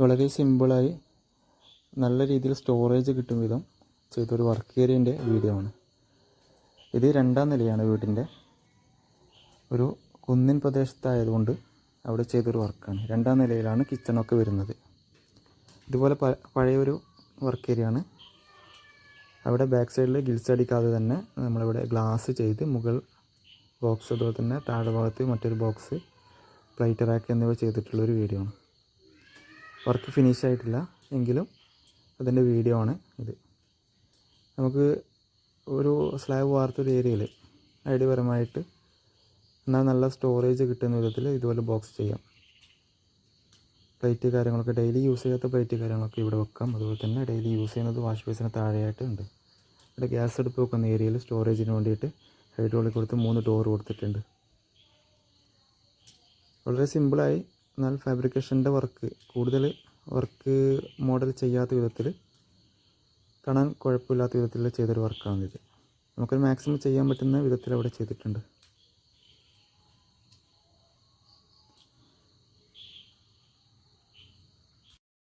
വളരെ സിമ്പിളായി നല്ല രീതിയിൽ സ്റ്റോറേജ് കിട്ടും വിധം ചെയ്തൊരു വർക്ക് ഏരിയന്റെ വീഡിയോ ആണ്. ഇത് രണ്ടാം നിലയാണ് വീടിന്റെ ഒരു കുന്നിൻ പ്രദേശത്തായതുകൊണ്ട് അവിടെ ചെയ്തൊരു വർക്കാണ് രണ്ടാം നിലയിലാണ് കിച്ചണൊക്കെ വരുന്നത്. ഇതുപോലെ പ പഴയൊരു വർക്ക് ഏരിയ ആണ്. അവിടെ ബാക്ക് സൈഡിൽ ഗിൽസ് അടിക്കാതെ തന്നെ നമ്മളിവിടെ ഗ്ലാസ് ചെയ്ത് മുകൾ ബോക്സ് അതുപോലെ തന്നെ താഴെ ഭാഗത്ത് മറ്റൊരു ബോക്സ് പ്ലേറ്റ് റാക്ക് എന്നിവ ചെയ്തിട്ടുള്ളൊരു വീഡിയോ ആണ്. വർക്ക് ഫിനിഷ് ആയിട്ടില്ല എങ്കിലും അതിന്റെ വീഡിയോ ആണ് ഇത്. നമുക്ക് ഒരു സ്ലാബ് വാർത്തൊരു ഏരിയയിൽ ഐഡിയപരമായിട്ട് എന്നാൽ നല്ല സ്റ്റോറേജ് കിട്ടുന്ന വിധത്തിൽ ഇതുപോലെ ബോക്സ് ചെയ്യാം. പ്ലേറ്റ് കാര്യങ്ങളൊക്കെ ഡെയിലി യൂസ് ചെയ്യാത്ത പ്ലേറ്റ് കാര്യങ്ങളൊക്കെ ഇവിടെ വെക്കാം. അതുപോലെ തന്നെ ഡെയിലി യൂസ് ചെയ്യുന്നത് വാഷ് ബേസിന് താഴെയായിട്ട് ഉണ്ട്. ഇവിടെ ഗ്യാസ് അടുപ്പ് വെക്കുന്ന ഏരിയയിൽ സ്റ്റോറേജിന് വേണ്ടിയിട്ട് ഹൈഡ്രോളിക് കൊടുത്ത് മൂന്ന് ഡോർ കൊടുത്തിട്ടുണ്ട്. വളരെ സിമ്പിളായി എന്നാൽ ഫാബ്രിക്കേഷന്റെ വർക്ക് കൂടുതൽ വർക്ക് മോഡൽ ചെയ്യാത്ത വിധത്തിൽ കാണാൻ കുഴപ്പമില്ലാത്ത വിധത്തിൽ ചെയ്തൊരു വർക്കാണിത് നമുക്കൊരു മാക്സിമം ചെയ്യാൻ പറ്റുന്ന വിധത്തിൽ അവിടെ ചെയ്തിട്ടുണ്ട്.